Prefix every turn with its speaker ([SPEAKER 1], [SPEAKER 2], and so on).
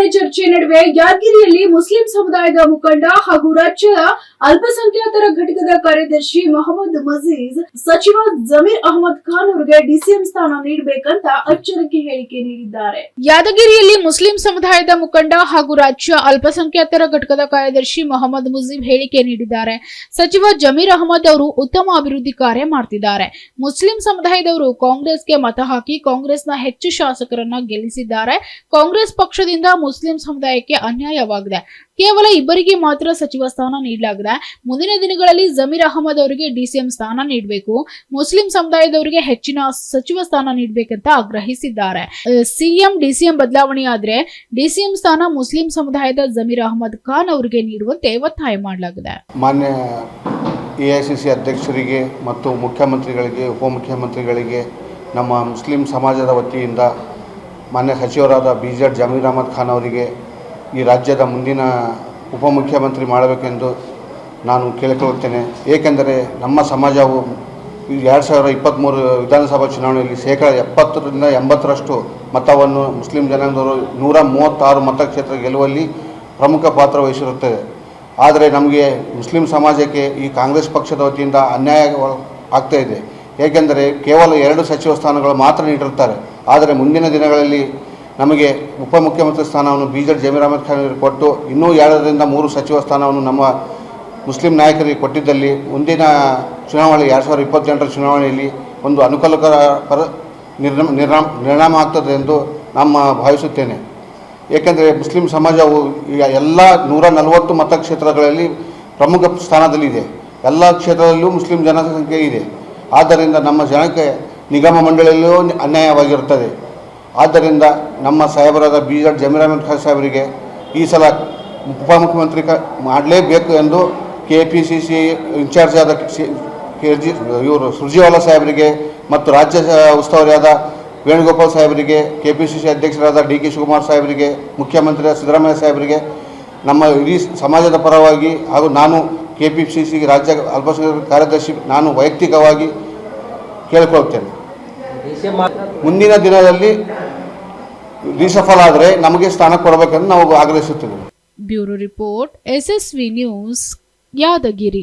[SPEAKER 1] ಬದಲಾವಣೆ ಚರ್ಚೆ ನಡುವೆ ಯಾದಗಿರಿಯಲ್ಲಿ ಮುಸ್ಲಿಂ ಸಮುದಾಯದ ಮುಖಂಡ ಹಾಗೂ ರಾಜ್ಯದ ಅಲ್ಪಸಂಖ್ಯಾತರ ಘಟಕದ ಕಾರ್ಯದರ್ಶಿ ಮೊಹಮ್ಮದ್ ಮಜೀಜ್ ಸಚಿವ ಜಮೀರ್ ಅಹಮದ್ ಖಾನ್ ಅವರಿಗೆ ಡಿಸಿಎಂ ಸ್ಥಾನ ನೀಡಬೇಕಂತ ಅಚ್ಚರಿಕೆ ಹೇಳಿಕೆ ನೀಡಿದ್ದಾರೆ. ಯಾದಗಿರಿಯಲ್ಲಿ ಮುಸ್ಲಿಂ ಸಮುದಾಯದ ಮುಖಂಡ ಹಾಗೂ ರಾಜ್ಯ ಅಲ್ಪಸಂಖ್ಯಾತರ ಘಟಕದ ಕಾರ್ಯದರ್ಶಿ ಮೊಹಮ್ಮದ್ ಮುಜೀಬ್ ಹೇಳಿಕೆ ನೀಡಿದ್ದಾರೆ. ಸಚಿವ ಜಮೀರ್ ಅಹಮದ್ ಅವರು ಉತ್ತಮ ಅಭಿವೃದ್ಧಿ ಕಾರ್ಯ ಮಾಡ್ತಿದ್ದಾರೆ. ಮುಸ್ಲಿಂ ಸಮುದಾಯದವರು ಕಾಂಗ್ರೆಸ್ಗೆ ಮತ ಹಾಕಿ ಕಾಂಗ್ರೆಸ್ನ ಹೆಚ್ಚು ಶಾಸಕರನ್ನ ಗೆಲ್ಲಿಸಿದ್ದಾರೆ. ಕಾಂಗ್ರೆಸ್ ಪಕ್ಷದಿಂದ ಮುಸ್ಲಿಂ ಸಮುದಾಯಕ್ಕೆ ಅನ್ಯಾಯವಾಗಿದೆ. ಕೇವಲ ಇಬ್ಬರಿಗೆ ಮಾತ್ರ ಸಚಿವ ಸ್ಥಾನ ನೀಡಲಾಗಿದೆ. ಮುಂದಿನ ದಿನಗಳಲ್ಲಿ ಜಮೀರ್ ಅಹಮದ್ ಅವರಿಗೆ ಡಿಸಿಎಂ ಸ್ಥಾನ ನೀಡಬೇಕು. ಮುಸ್ಲಿಂ ಸಮುದಾಯದವರಿಗೆ ಹೆಚ್ಚಿನ ಸಚಿವ ಸ್ಥಾನ ನೀಡಬೇಕಂತ ಆಗ್ರಹಿಸಿದ್ದಾರೆ. ಸಿಎಂ ಡಿಸಿಎಂ ಬದಲಾವಣೆ ಆದ್ರೆ ಡಿಸಿಎಂ ಸ್ಥಾನ ಮುಸ್ಲಿಂ ಸಮುದಾಯದ ಜಮೀರ್ ಅಹಮದ್ ಖಾನ್ ಅವರಿಗೆ ನೀಡುವಂತೆ ಒತ್ತಾಯ ಮಾಡಲಾಗಿದೆ.
[SPEAKER 2] ಮಾನ್ಯ ಎ ಐ ಸಿ ಸಿ ಅಧ್ಯಕ್ಷರಿಗೆ ಮತ್ತು ಮುಖ್ಯಮಂತ್ರಿಗಳಿಗೆ, ಉಪಮುಖ್ಯಮಂತ್ರಿಗಳಿಗೆ ನಮ್ಮ ಮುಸ್ಲಿಂ ಸಮಾಜದ ವತಿಯಿಂದ ಮಾನ್ಯ ಸಚಿವರಾದ ಬಿ ಜೆಡ್ ಜಮೀರ್ ಅಹಮದ್ ಖಾನ್ ಅವರಿಗೆ ಈ ರಾಜ್ಯದ ಮುಂದಿನ ಉಪಮುಖ್ಯಮಂತ್ರಿ ಮಾಡಬೇಕೆಂದು ನಾನು ಕೇಳಿಕೊಳ್ಳುತ್ತೇನೆ ಏಕೆಂದರೆ ನಮ್ಮ ಸಮಾಜವು ಎರಡು ಸಾವಿರ ಇಪ್ಪತ್ತ್ಮೂರು ವಿಧಾನಸಭಾ ಚುನಾವಣೆಯಲ್ಲಿ ಶೇಕಡ ಎಪ್ಪತ್ತರಿಂದ ಎಂಬತ್ತರಷ್ಟು ಮತವನ್ನು ಮುಸ್ಲಿಂ ಜನಾಂಗದವರು ನೂರ ಮೂವತ್ತಾರು ಮತಕ್ಷೇತ್ರ ಗೆಲ್ಲುವಲ್ಲಿ ಪ್ರಮುಖ ಪಾತ್ರ ವಹಿಸಿರುತ್ತದೆ. ಆದರೆ ನಮಗೆ ಮುಸ್ಲಿಂ ಸಮಾಜಕ್ಕೆ ಈ ಕಾಂಗ್ರೆಸ್ ಪಕ್ಷದ ವತಿಯಿಂದ ಅನ್ಯಾಯ ಆಗ್ತಾ ಇದೆ. ಏಕೆಂದರೆ ಕೇವಲ ಎರಡು ಸಚಿವ ಸ್ಥಾನಗಳು ಮಾತ್ರ ನೀಡಿರುತ್ತಾರೆ. ಆದರೆ ಮುಂದಿನ ದಿನಗಳಲ್ಲಿ ನಮಗೆ ಉಪಮುಖ್ಯಮಂತ್ರಿ ಸ್ಥಾನವನ್ನು ಬಿ ಜೆಡ್ ಜಮೀರ್ ಅಹಮದ್ ಖಾನ್ ಕೊಟ್ಟು ಇನ್ನೂ ಎರಡರಿಂದ ಮೂರು ಸಚಿವ ಸ್ಥಾನವನ್ನು ನಮ್ಮ ಮುಸ್ಲಿಂ ನಾಯಕರಿಗೆ ಕೊಟ್ಟಿದ್ದಲ್ಲಿ ಮುಂದಿನ ಚುನಾವಣೆ ಎರಡು ಸಾವಿರದ ಇಪ್ಪತ್ತೆಂಟರ ಚುನಾವಣೆಯಲ್ಲಿ ಒಂದು ಅನುಕೂಲಕರ ಪರ ನಿರ್ಣಾಮ ನಿರ್ಣಾಮ ನಿರ್ಣಾಮ ಆಗ್ತದೆ ಎಂದು ನಮ್ಮ ಭಾವಿಸುತ್ತೇನೆ. ಏಕೆಂದರೆ ಮುಸ್ಲಿಂ ಸಮಾಜವು ಈಗ ಎಲ್ಲ ನೂರ ನಲವತ್ತು ಮತಕ್ಷೇತ್ರಗಳಲ್ಲಿ ಪ್ರಮುಖ ಸ್ಥಾನದಲ್ಲಿದೆ. ಎಲ್ಲ ಕ್ಷೇತ್ರದಲ್ಲೂ ಮುಸ್ಲಿಂ ಜನಸಂಖ್ಯೆ ಇದೆ. ಆದ್ದರಿಂದ ನಮ್ಮ ಜನಕ್ಕೆ ನಿಗಮ ಮಂಡಳಿಯಲ್ಲೂ ಅನ್ಯಾಯವಾಗಿರುತ್ತದೆ. ಆದ್ದರಿಂದ ನಮ್ಮ ಸಾಹೇಬರಾದ ಬಿ ಜಡ್ ಜಮೀರ್ ಖಾಸ್ ಖಾನ್ ಸಾಹೇಬರಿಗೆ ಈ ಸಲ ಉಪಮುಖ್ಯಮಂತ್ರಿ ಕ ಮಾಡಲೇಬೇಕು ಎಂದು K P C C in charge ಆದ ಕೆ ಜಿ ಇವರು ಸುರ್ಜಿವಾಲಾ ಸಾಹೇಬರಿಗೆ ಮತ್ತು ರಾಜ್ಯ ಉಸ್ತುವಾರಿಯಾದ ವೇಣುಗೋಪಾಲ್ ಸಾಹೇಬರಿಗೆ ಕೆ ಪಿ ಸಿ ಸಿ ಅಧ್ಯಕ್ಷರಾದ ಡಿ ಕೆ ಶಿವಕುಮಾರ್ ಸಾಹೇಬರಿಗೆ, ಮುಖ್ಯಮಂತ್ರಿ ಸಿದ್ದರಾಮಯ್ಯ ಸಾಹೇಬರಿಗೆ, ನಮ್ಮ ಇಡೀ ಸಮಾಜದ ಪರವಾಗಿ ಹಾಗೂ ನಾನು ಕೆ ಪಿ ಸಿ ಸಿ ರಾಜ್ಯ ಅಲ್ಪಸಂಖ್ಯಾತ ಕಾರ್ಯದರ್ಶಿ, ನಾನು ವೈಯಕ್ತಿಕವಾಗಿ ಕೇಳಿಕೊಳ್ತೇನೆ. ಮುಂದಿನ ದಿನದಲ್ಲಿ ರೀಸಫಲ್ ಆದರೆ ನಮಗೆ ಸ್ಥಾನ ಕೊಡಬೇಕೆಂದು ನಾವು ಆಗ್ರಹಿಸುತ್ತೇವೆ.
[SPEAKER 1] Bureau report S S V news Yadgiri.